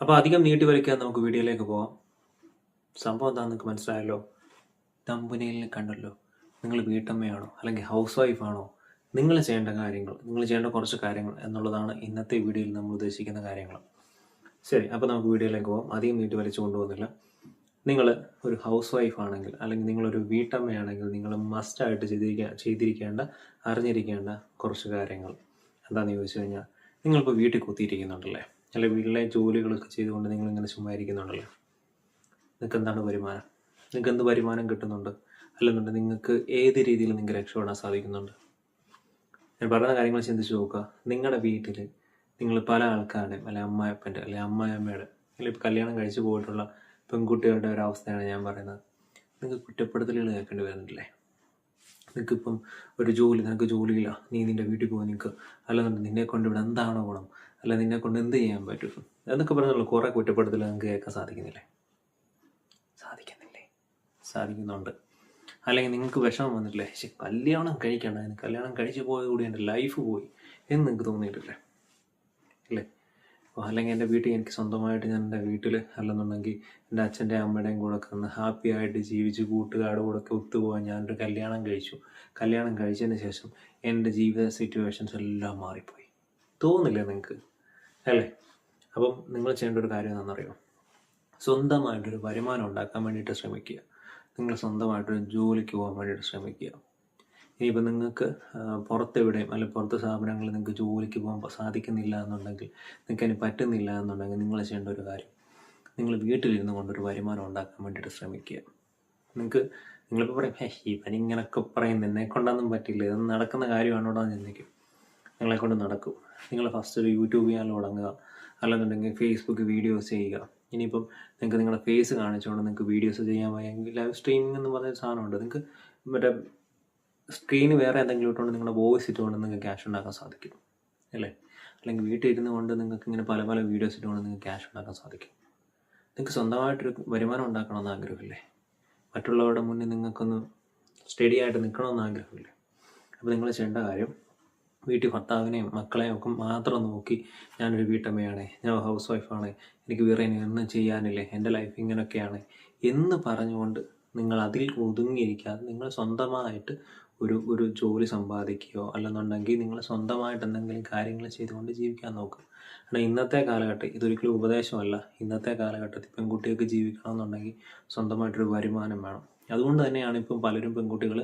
അപ്പോൾ അധികം നീട്ടി വലിക്കാൻ നമുക്ക് വീഡിയോയിലേക്ക് പോവാം. സംഭവം എന്താണെന്ന് നിങ്ങൾക്ക് മനസ്സിലായല്ലോ? തമ്പുനയിൽ കണ്ടല്ലോ. നിങ്ങൾ വീട്ടമ്മയാണോ? അല്ലെങ്കിൽ ഹൗസ് വൈഫാണോ നിങ്ങൾ ചെയ്യേണ്ട കാര്യങ്ങൾ നിങ്ങൾ ചെയ്യേണ്ട കുറച്ച് കാര്യങ്ങൾ എന്നുള്ളതാണ് ഇന്നത്തെ വീഡിയോയിൽ നമ്മൾ ഉദ്ദേശിക്കുന്ന കാര്യങ്ങൾ. ശരി അപ്പോൾ നമുക്ക് വീഡിയോയിലേക്ക് പോകാം അധികം നീട്ടി വലിച്ചു കൊണ്ടുപോകുന്നില്ല. നിങ്ങൾ ഒരു ഹൗസ് വൈഫ് ആണെങ്കിൽ അല്ലെങ്കിൽ നിങ്ങളൊരു വീട്ടമ്മയാണെങ്കിൽ നിങ്ങൾ മസ്റ്റായിട്ട് ചെയ്തിരിക്കുക ചെയ്തിരിക്കേണ്ട അറിഞ്ഞിരിക്കേണ്ട കുറച്ച് കാര്യങ്ങൾ എന്താണെന്ന് ചോദിച്ചു കഴിഞ്ഞാൽ നിങ്ങളിപ്പോൾ വീട്ടിൽ കുത്തിയിരിക്കുന്നുണ്ടല്ലേ? അല്ലെങ്കിൽ വീട്ടിലെ ജോലികളൊക്കെ ചെയ്തുകൊണ്ട് നിങ്ങൾ ഇങ്ങനെ ചുമ്മാ ഇരിക്കുന്നുണ്ടല്ലോ നിങ്ങൾക്ക് എന്താണ് വരുമാനം? നിങ്ങൾക്ക് എന്ത് വരുമാനം കിട്ടുന്നുണ്ട്? അല്ലെന്നുണ്ട് നിങ്ങൾക്ക് ഏത് രീതിയിൽ നിങ്ങൾക്ക് രക്ഷപ്പെടാൻ സാധിക്കുന്നുണ്ട്? ഞാൻ പറയുന്ന കാര്യങ്ങൾ ചിന്തിച്ച് നോക്കുക. നിങ്ങളുടെ വീട്ടിൽ നിങ്ങൾ പല ആൾക്കാരുടെയും അല്ലെ അമ്മായപ്പന്റെ അല്ലെ അമ്മായമ്മയുടെ അല്ലെങ്കിൽ കല്യാണം കഴിച്ചു പോയിട്ടുള്ള പെൺകുട്ടികളുടെ ഒരു അവസ്ഥയാണ് ഞാൻ പറയുന്നത്. നിങ്ങൾക്ക് കുറ്റപ്പെടുത്തലുകൾ കേൾക്കേണ്ടി വരുന്നില്ലേ? നിനക്കിപ്പം ഒരു ജോലി നിനക്ക് ജോലിയില്ല. നീ നിന്റെ വീട്ടിൽ പോയി നിൽക്കുക അല്ലെന്നുണ്ടെങ്കിൽ നിന്നെ കൊണ്ട് എന്താണ് ഗുണം? അല്ല നിന്നെ കൊണ്ട് എന്ത് ചെയ്യാൻ പറ്റും? എന്നൊക്കെ പറഞ്ഞുള്ള കുറേ കുറ്റപ്പെടുത്തൽ നിങ്ങൾക്ക് കേൾക്കാൻ സാധിക്കുന്നില്ലേ? സാധിക്കുന്നില്ലേ? സാധിക്കുന്നുണ്ട്. അല്ലെങ്കിൽ നിങ്ങൾക്ക് വിഷമം വന്നിട്ടില്ലേ? പക്ഷെ കല്യാണം കഴിക്കണ്ട. കല്യാണം കഴിച്ചു പോയതുകൂടി എന്റെ ലൈഫ് പോയി. എന്ന് നിങ്ങൾക്ക് തോന്നിയിട്ടില്ലേ? അല്ലേ അപ്പോൾ അല്ലെങ്കിൽ എന്റെ വീട്ടിൽ എനിക്ക് സ്വന്തമായിട്ട് ഞാൻ എന്റെ വീട്ടിൽ അല്ലെന്നുണ്ടെങ്കിൽ എന്റെ അച്ഛന്റെ അമ്മയുടെയും കൂടെ ഒക്കെ ഒന്ന് ഹാപ്പി ആയിട്ട് ജീവിച്ച് കൂട്ടുകാരുടെ കൂടെ ഒക്കെ ഒത്തുപോകാൻ ഞാനൊരു കല്യാണം കഴിച്ചു. കല്യാണം കഴിച്ചതിന് ശേഷം എന്റെ ജീവിത സിറ്റുവേഷൻസ് എല്ലാം മാറിപ്പോയി. തോന്നില്ലേ നിങ്ങൾക്ക്? അല്ലേ? അപ്പം നിങ്ങൾ ചെയ്യേണ്ട ഒരു കാര്യം എന്താണെന്നറിയോ? സ്വന്തമായിട്ടൊരു വരുമാനം ഉണ്ടാക്കാൻ വേണ്ടിയിട്ട് ശ്രമിക്കുക. നിങ്ങൾ സ്വന്തമായിട്ടൊരു ജോലിക്ക് പോകാൻ വേണ്ടിയിട്ട് ശ്രമിക്കുക. ഇനിയിപ്പോൾ നിങ്ങൾക്ക് പുറത്തെവിടെയും അല്ലെങ്കിൽ പുറത്ത് സ്ഥാപനങ്ങളിൽ നിങ്ങൾക്ക് ജോലിക്ക് പോകാൻ സാധിക്കുന്നില്ല എന്നുണ്ടെങ്കിൽ നിങ്ങൾക്ക് അതിന് പറ്റുന്നില്ല എന്നുണ്ടെങ്കിൽ നിങ്ങൾ ചെയ്യേണ്ട ഒരു കാര്യം നിങ്ങൾ വീട്ടിലിരുന്ന് കൊണ്ടൊരു വരുമാനം ഉണ്ടാക്കാൻ വേണ്ടിയിട്ട് ശ്രമിക്കുക. നിങ്ങൾക്ക് നിങ്ങളിപ്പോൾ പറയും ഹേ ഇവൻ പറയും നിന്നെ കൊണ്ടൊന്നും പറ്റില്ല ഇതൊന്നും നടക്കുന്ന കാര്യമാണോടാ എന്ന് ചിന്തിക്കും. നിങ്ങളെ കൊണ്ട് നടക്കും. നിങ്ങൾ ഫസ്റ്റ് ഒരു യൂട്യൂബ് ചാനൽ തുടങ്ങുക. അല്ലെന്നുണ്ടെങ്കിൽ ഫേസ്ബുക്ക് വീഡിയോസ് ചെയ്യുക. ഇനിയിപ്പം നിങ്ങൾക്ക് നിങ്ങളുടെ ഫേസ് കാണിച്ചുകൊണ്ട് നിങ്ങൾക്ക് വീഡിയോസ് ചെയ്യാൻ വയ്യെങ്കിൽ ലൈവ് സ്ട്രീമിംഗ് എന്ന് പറഞ്ഞ സാധനമുണ്ട് നിങ്ങൾക്ക് മറ്റേ സ്ക്രീൻ വേറെ എന്തെങ്കിലും ഇട്ടുകൊണ്ട് നിങ്ങളുടെ വോയിസ് ഇട്ടുകൊണ്ട് നിങ്ങൾക്ക് ക്യാഷ് ഉണ്ടാക്കാൻ സാധിക്കും. അല്ലേ? അല്ലെങ്കിൽ വീട്ടിൽ ഇരുന്ന് കൊണ്ട് നിങ്ങൾക്ക് ഇങ്ങനെ പല പല വീഡിയോസ് ഇട്ടുകൊണ്ട് നിങ്ങൾക്ക് ക്യാഷ് ഉണ്ടാക്കാൻ സാധിക്കും. നിങ്ങൾക്ക് സ്വന്തമായിട്ടൊരു വരുമാനം ഉണ്ടാക്കണമെന്ന് ആഗ്രഹമില്ലേ? മറ്റുള്ളവരുടെ മുന്നിൽ നിങ്ങൾക്കൊന്ന് സ്റ്റഡി ആയിട്ട് നിൽക്കണമെന്ന് ആഗ്രഹമില്ലേ? അപ്പോൾ നിങ്ങൾ ചെയ്യേണ്ട കാര്യം വീട്ടിൽ ഭർത്താവിനെയും മക്കളെയും ഒക്കെ മാത്രം നോക്കി ഞാനൊരു വീട്ടമ്മയാണ് ഞാൻ ഹൗസ് വൈഫാണ് എനിക്ക് വേറെ ഒന്നും ചെയ്യാനില്ലേ എന്റെ ലൈഫ് ഇങ്ങനെയൊക്കെയാണ് എന്ന് പറഞ്ഞുകൊണ്ട് നിങ്ങൾ അതിൽ ഒതുങ്ങിയിരിക്കാതെ നിങ്ങൾ സ്വന്തമായിട്ട് ഒരു ഒരു ജോലി സമ്പാദിക്കുകയോ അല്ലെന്നുണ്ടെങ്കിൽ നിങ്ങൾ സ്വന്തമായിട്ട് എന്തെങ്കിലും കാര്യങ്ങൾ ചെയ്തുകൊണ്ട് ജീവിക്കാൻ നോക്കുക. കാരണം ഇന്നത്തെ കാലഘട്ടം ഇതൊരിക്കലും ഉപദേശമല്ല. ഇന്നത്തെ കാലഘട്ടത്തിൽ പെൺകുട്ടികൾക്ക് ജീവിക്കണമെന്നുണ്ടെങ്കിൽ സ്വന്തമായിട്ടൊരു വരുമാനം വേണം. അതുകൊണ്ട് തന്നെയാണ് ഇപ്പം പലരും പെൺകുട്ടികൾ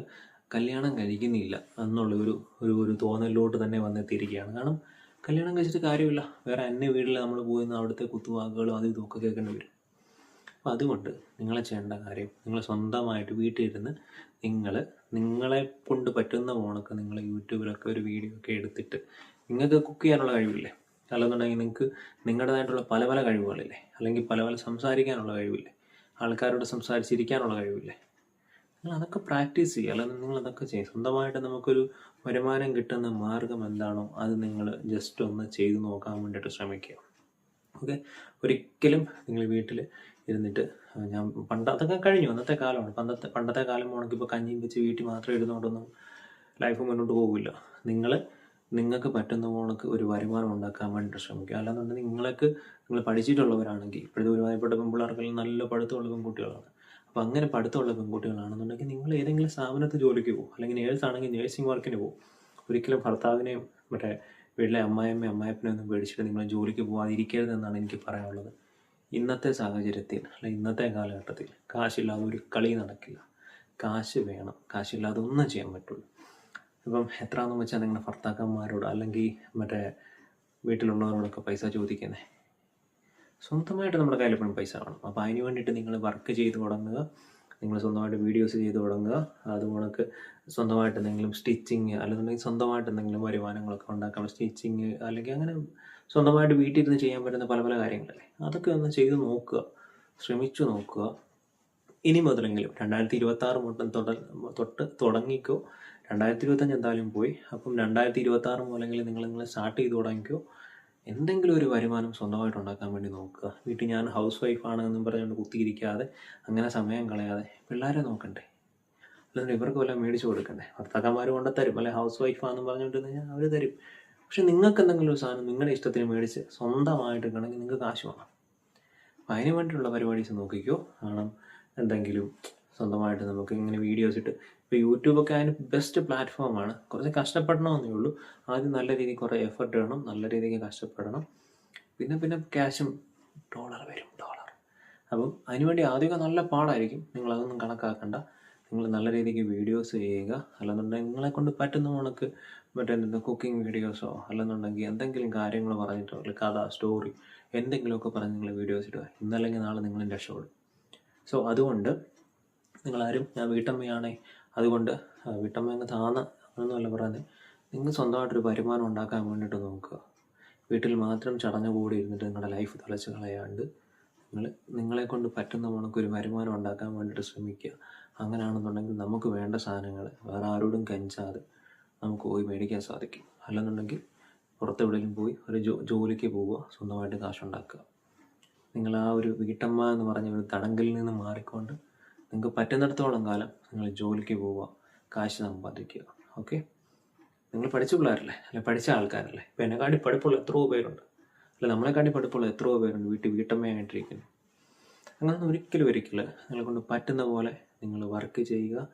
കല്യാണം കഴിക്കുന്നില്ല എന്നുള്ള ഒരു ഒരു ഒരു തോന്നലിലോട്ട് തന്നെ വന്നെത്തിയിരിക്കുകയാണ്. കാരണം കല്യാണം കഴിച്ചിട്ട് കാര്യമില്ല. വേറെ അന്യ വീട്ടിൽ നമ്മൾ പോയി നിന്ന് അവിടുത്തെ കുത്തുവാക്കുകളും അതും ഇതൊക്കെ കേൾക്കേണ്ടി വരും. അപ്പോൾ അതുകൊണ്ട് നിങ്ങളെ ചെയ്യേണ്ട കാര്യം നിങ്ങൾ സ്വന്തമായിട്ട് വീട്ടിലിരുന്ന് നിങ്ങൾ നിങ്ങളെ കൊണ്ട് പറ്റുന്ന ഫോണൊക്കെ നിങ്ങൾ യൂട്യൂബിലൊക്കെ ഒരു വീഡിയോ ഒക്കെ എടുത്തിട്ട് നിങ്ങൾക്ക് കുക്ക് ചെയ്യാനുള്ള കഴിവില്ലേ? അല്ലെന്നുണ്ടെങ്കിൽ നിങ്ങൾക്ക് നിങ്ങളുടേതായിട്ടുള്ള പല പല കഴിവുകളില്ലേ? അല്ലെങ്കിൽ പല പല സംസാരിക്കാനുള്ള കഴിവില്ലേ? ആൾക്കാരോട് സംസാരിച്ചിരിക്കാനുള്ള കഴിവില്ലേ? നിങ്ങൾ അതൊക്കെ പ്രാക്ടീസ് ചെയ്യുക. അല്ലെങ്കിൽ നിങ്ങൾ അതൊക്കെ ചെയ്യും. സ്വന്തമായിട്ട് നമുക്കൊരു വരുമാനം കിട്ടുന്ന മാർഗം എന്താണോ അത് നിങ്ങൾ ജസ്റ്റ് ഒന്ന് ചെയ്ത് നോക്കാൻ വേണ്ടിയിട്ട് ശ്രമിക്കുക. ഓക്കെ ഒരിക്കലും നിങ്ങൾ വീട്ടിൽ ഇരുന്നിട്ട് ഞാൻ പണ്ട് അതൊക്കെ കഴിഞ്ഞു. അന്നത്തെ കാലമാണ്. പണ്ടത്തെ പണ്ടത്തെ കാലം പോകണമെങ്കിൽ ഇപ്പോൾ കഞ്ഞിയും വെച്ച് വീട്ടിൽ മാത്രം ഇരുന്നുകൊണ്ടൊന്നും ലൈഫ് മുന്നോട്ട് പോകില്ല നിങ്ങൾ നിങ്ങൾക്ക് പറ്റുന്ന പോണക്ക് ഒരു വരുമാനം ഉണ്ടാക്കാൻ വേണ്ടിയിട്ട് ശ്രമിക്കുക. അല്ലാന്നുണ്ടെങ്കിൽ നിങ്ങൾക്ക് നിങ്ങൾ പഠിച്ചിട്ടുള്ളവരാണെങ്കിൽ ഇപ്പോഴത്തെ ഒരുമാതിരിപ്പെട്ട പെൺപിള്ളേർക്കെല്ലാം നല്ല പഠിത്തമുള്ള പെൺകുട്ടികളാണ്. അപ്പോൾ അങ്ങനെ പഠിത്തമുള്ള പെൺകുട്ടികളാണെന്നുണ്ടെങ്കിൽ നിങ്ങൾ ഏതെങ്കിലും സ്ഥാപനത്തിൽ ജോലിക്ക് പോകും. അല്ലെങ്കിൽ നേഴ്സ് ആണെങ്കിൽ നേഴ്സിംഗ് വർക്കിന് പോകും. ഒരിക്കലും ഭർത്താവിനെയും മറ്റേ വീട്ടിലെ അമ്മായിയമ്മയും അമ്മായപ്പനെ ഒന്നും പേടിച്ചിട്ട് നിങ്ങൾ ജോലിക്ക് പോകാതിരിക്കരുതെന്നാണ് എനിക്ക് പറയാനുള്ളത്. ഇന്നത്തെ സാഹചര്യത്തിൽ അല്ലെ ഇന്നത്തെ കാലഘട്ടത്തിൽ കാശില്ലാതെ ഒരു കളി നടക്കില്ല. കാശ് വേണം. കാശില്ലാതെ ഒന്നും ചെയ്യാൻ പറ്റുള്ളൂ ഇപ്പം എത്രയാണെന്ന് വെച്ചാൽ നിങ്ങളുടെ ഭർത്താക്കന്മാരോട് അല്ലെങ്കിൽ മറ്റേ വീട്ടിലുള്ളവരോടൊക്കെ പൈസ ചോദിക്കുന്നത് സ്വന്തമായിട്ട് നമ്മുടെ കയ്യിൽ എപ്പോഴും പൈസ വേണം. അപ്പോൾ അതിന് വേണ്ടിയിട്ട് നിങ്ങൾ വർക്ക് ചെയ്ത് തുടങ്ങുക. നിങ്ങൾ സ്വന്തമായിട്ട് വീഡിയോസ് ചെയ്ത് തുടങ്ങുക. അതുകൊണ്ടൊക്കെ സ്വന്തമായിട്ട് എന്തെങ്കിലും സ്റ്റിച്ചിങ് അല്ലെന്നുണ്ടെങ്കിൽ സ്വന്തമായിട്ട് എന്തെങ്കിലും വരുമാനങ്ങളൊക്കെ ഉണ്ടാക്കാം. സ്റ്റിച്ചിങ് അല്ലെങ്കിൽ അങ്ങനെ സ്വന്തമായിട്ട് വീട്ടിൽ ഇരുന്ന് ചെയ്യാൻ പറ്റുന്ന പല പല കാര്യങ്ങളല്ലേ. അതൊക്കെ ഒന്ന് ചെയ്ത് നോക്കുക. ശ്രമിച്ചു നോക്കുക. ഇനി മുതലെങ്കിലും രണ്ടായിരത്തി ഇരുപത്തി ആറ് മുതൽ തൊട്ട് തുടങ്ങിക്കോ. രണ്ടായിരത്തി ഇരുപത്തഞ്ച് എന്തായാലും പോയി. അപ്പം രണ്ടായിരത്തി ഇരുപത്തി ആറ് മുതലെങ്കിലും നിങ്ങൾ നിങ്ങൾ സ്റ്റാർട്ട് ചെയ്ത് തുടങ്ങിക്കോ. എന്തെങ്കിലും ഒരു വരുമാനം സ്വന്തമായിട്ട് ഉണ്ടാക്കാൻ വേണ്ടി നോക്കുക. വീട്ടിൽ ഞാൻ ഹൗസ് വൈഫാണ് എന്നും പറഞ്ഞുകൊണ്ട് കുത്തിയിരിക്കാതെ അങ്ങനെ സമയം കളയാതെ പിള്ളേരെ നോക്കണ്ടേ? അല്ലെങ്കിൽ ഇവർക്ക് വല്ലതും മേടിച്ചു കൊടുക്കണ്ടേ? ഭർത്താക്കന്മാർ കൊണ്ട് തരും. അല്ലെ ഹൗസ് വൈഫാണെന്ന് പറഞ്ഞുകൊണ്ട് അവർ തരും. പക്ഷെ നിങ്ങൾക്ക് എന്തെങ്കിലും ഒരു സാധനം നിങ്ങളുടെ ഇഷ്ടത്തിന് മേടിച്ച് സ്വന്തമായിട്ട് എടുക്കണമെങ്കിൽ നിങ്ങൾക്ക് കാശ് വേണം അതിന് വേണ്ടിയിട്ടുള്ള പരിപാടീസ് നോക്കിക്കോ. കാരണം എന്തെങ്കിലും സ്വന്തമായിട്ട് നമുക്ക് ഇങ്ങനെ വീഡിയോസ് ഇട്ട്. ഇപ്പോൾ യൂട്യൂബൊക്കെ അതിന് ബെസ്റ്റ് പ്ലാറ്റ്ഫോമാണ് കുറച്ച് കഷ്ടപ്പെടണമെന്നേ ഉള്ളൂ. ആദ്യം നല്ല രീതിയിൽ കുറേ എഫർട്ട് വേണം നല്ല രീതിക്ക് കഷ്ടപ്പെടണം. പിന്നെ പിന്നെ ക്യാഷും ഡോളർ വരും ഡോളർ അപ്പം അതിനുവേണ്ടി ആദ്യമൊക്കെ നല്ല പാടായിരിക്കും. നിങ്ങൾ അതൊന്നും കണക്കാക്കണ്ട. നിങ്ങൾ നല്ല രീതിക്ക് വീഡിയോസ് ചെയ്യുക. അല്ലെന്നുണ്ടെങ്കിൽ നിങ്ങളെ കൊണ്ട് പറ്റുന്ന കണക്ക് മറ്റേ കുക്കിംഗ് വീഡിയോസോ അല്ലെന്നുണ്ടെങ്കിൽ എന്തെങ്കിലും കാര്യങ്ങൾ പറഞ്ഞിട്ടോ അല്ലെങ്കിൽ കഥ സ്റ്റോറി എന്തെങ്കിലുമൊക്കെ പറഞ്ഞ് നിങ്ങൾ വീഡിയോസ് ഇടുക. ഇന്നല്ലെങ്കിൽ നാളെ നിങ്ങളും രക്ഷപ്പെടും. സോ അതുകൊണ്ട് നിങ്ങളാരും ഞാൻ വീട്ടമ്മയാണേ. അതുകൊണ്ട് വീട്ടമ്മ എന്ന് താന്ന. അങ്ങനെയൊന്നുമല്ല പറയുന്നത് നിങ്ങൾ സ്വന്തമായിട്ടൊരു വരുമാനം ഉണ്ടാക്കാൻ വേണ്ടിയിട്ട് നോക്കുക. വീട്ടിൽ മാത്രം ചടഞ്ഞു കൂടി ഇരുന്നിട്ട് നിങ്ങളുടെ ലൈഫ് തുളച്ചു കളയാണ്ട് നിങ്ങൾ നിങ്ങളെ കൊണ്ട് പറ്റുന്ന ഒരു വരുമാനം ഉണ്ടാക്കാൻ വേണ്ടിയിട്ട് ശ്രമിക്കുക. അങ്ങനെയാണെന്നുണ്ടെങ്കിൽ നമുക്ക് വേണ്ട സാധനങ്ങൾ വേറെ ആരോടും കഞ്ചാതെ നമുക്ക് പോയി മേടിക്കാൻ സാധിക്കും. അല്ലെന്നുണ്ടെങ്കിൽ പുറത്തെവിടെയെങ്കിലും പോയി ഒരു ജോ ജോലിക്ക് പോവുക സ്വന്തമായിട്ട് കാശുണ്ടാക്കുക. നിങ്ങൾ ആ ഒരു വീട്ടമ്മ എന്ന് പറഞ്ഞ ഒരു തടങ്കലിൽ നിന്ന് മാറിക്കൊണ്ട് നിങ്ങൾക്ക് പറ്റുന്നിടത്തോളം കാലം നിങ്ങൾ ജോലിക്ക് പോവുക കാശ് സമ്പാദിക്കുക. ഓക്കെ നിങ്ങൾ പഠിച്ച പിള്ളേരല്ലേ? അല്ലെ പഠിച്ച ആൾക്കാരല്ലേ? ഇപ്പം എന്നെക്കാട്ടി പഠിപ്പുള്ള എത്രയോ പേരുണ്ട്. അല്ല നമ്മളെക്കാട്ടി പഠിപ്പുള്ള എത്രയോ പേരുണ്ട് വീട്ടിൽ വീട്ടമ്മയായിട്ടിരിക്കുന്നു. അങ്ങനെ ഒരിക്കലും ഒരിക്കലും നിങ്ങളെ കൊണ്ട് പറ്റുന്ന പോലെ നിങ്ങൾ വർക്ക് ചെയ്യുക.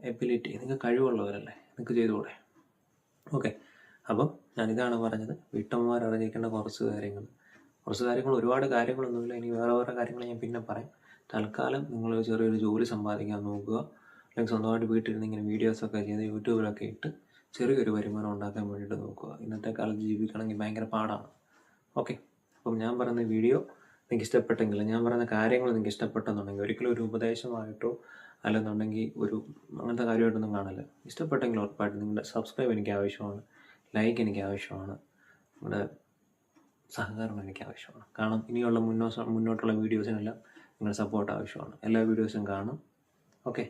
എബിലിറ്റി നിങ്ങൾക്ക് കഴിവുള്ളവരല്ലേ? നിങ്ങൾക്ക് ചെയ്തുകൂടെ? ഓക്കെ അപ്പം ഞാനിതാണ് പറഞ്ഞത്. വീട്ടമ്മമാർ അറിഞ്ഞിരിക്കേണ്ട കുറച്ച് കാര്യങ്ങൾ. കുറച്ച് കാര്യങ്ങൾ ഒരുപാട് കാര്യങ്ങളൊന്നുമില്ല. ഇനി വേറെ വേറെ കാര്യങ്ങൾ ഞാൻ പിന്നെ പറയാം. തൽക്കാലം നിങ്ങൾ ചെറിയൊരു ജോലി സമ്പാദിക്കാൻ നോക്കുക. അല്ലെങ്കിൽ സ്വന്തമായിട്ട് വീട്ടിലിരുന്ന് ഇങ്ങനെ വീഡിയോസൊക്കെ ചെയ്ത് യൂട്യൂബിലൊക്കെ ഇട്ട് ചെറിയൊരു വരുമാനം ഉണ്ടാക്കാൻ വേണ്ടിയിട്ട് നോക്കുക. ഇന്നത്തെ കാലത്ത് ജീവിക്കണമെങ്കിൽ ഭയങ്കര പാടാണ്. ഓക്കെ അപ്പം ഞാൻ പറയുന്ന വീഡിയോ നിങ്ങൾക്ക് ഇഷ്ടപ്പെട്ടെങ്കിൽ ഞാൻ പറയുന്ന കാര്യങ്ങൾ നിങ്ങൾക്ക് ഇഷ്ടപ്പെട്ടെന്നുണ്ടെങ്കിൽ ഒരിക്കലും ഒരു ഉപദേശമായിട്ടോ അല്ലെന്നുണ്ടെങ്കിൽ ഒരു അങ്ങനത്തെ കാര്യമായിട്ടൊന്നും കാണില്ല. ഇഷ്ടപ്പെട്ടെങ്കിൽ ഉറപ്പായിട്ട് നിങ്ങളുടെ സബ്സ്ക്രൈബ് എനിക്ക് ആവശ്യമാണ്. ലൈക്ക് എനിക്ക് ആവശ്യമാണ്. നിങ്ങളുടെ സഹകരണം എനിക്ക് ആവശ്യമാണ്. കാരണം ഇനിയുള്ള മുന്നോ മുന്നോട്ടുള്ള വീഡിയോസിനെല്ലാം നിങ്ങളുടെ സപ്പോർട്ട് ആവശ്യമാണ്. എല്ലാ വീഡിയോസും കാണും. ഓക്കെ